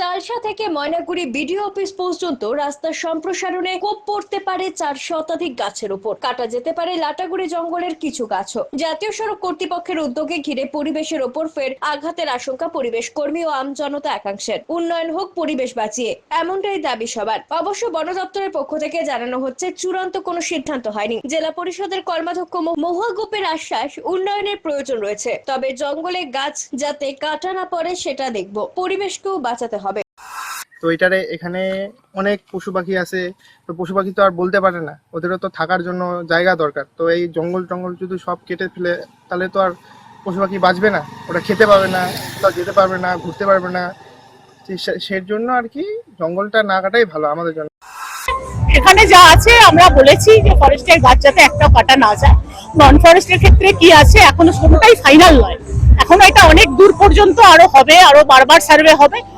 Chalsa থেকে Maynaguri BDO office পর্যন্ত রাস্তার সম্প্রসারণে কোপ পড়তে পারে চার শতাধিক গাছের উপর। কাটা যেতে পারে লাটাগুড়ি জঙ্গলের কিছু গাছও। জাতীয় সড়ক কর্তৃপক্ষের উদ্যোগে ঘিরে পরিবেশের ওপর ফের আঘাতের আশঙ্কা পরিবেশ কর্মী ও আমজনতা একাংশের। উন্নয়ন হোক, পরিবেশ বাঁচিয়ে, এমনটাই দাবি সবার। অবশ্য বন দপ্তরের পক্ষ থেকে জানানো হচ্ছে, চূড়ান্ত কোনো সিদ্ধান্ত হয়নি। জেলা পরিষদের কর্মাধ্যক্ষ মহুয়া গোপের আশ্বাস, উন্নয়নের প্রয়োজন রয়েছে। তবে জঙ্গলে গাছ যাতে কাটা না পড়ে, সেটা দেখব। পরিবেশকেও বাঁচাতে হবে। তো এটারে এখানে অনেক পশু পাখি আছে। তো পশু পাখি তো আর বলতে পারে না। ওদেরও তো থাকার জন্য জায়গা দরকার। তো এই জঙ্গল টঙ্গল যদি সব কেটে ফেলে, তাহলে তো আর পশু পাখি বাঁচবে না। ওটা খেতে পাবে না, কোথাও যেতে পারবে না, ঘুরতে পারবে না। সের জন্য আর কি জঙ্গলটা না কাটাই ভালো আমাদের জন্য। এখানে যা আছে, আমরা বলেছি যে ফরেস্টের গাছ যাতে একটা কাটা না যায়। নন ফরেস্টের ক্ষেত্রে কি আছে, এখনও কোনোটাই ফাইনাল নয়। এখনও এটা অনেক দূর পর্যন্ত আরও হবে, আরও বারবার সার্ভে হবে।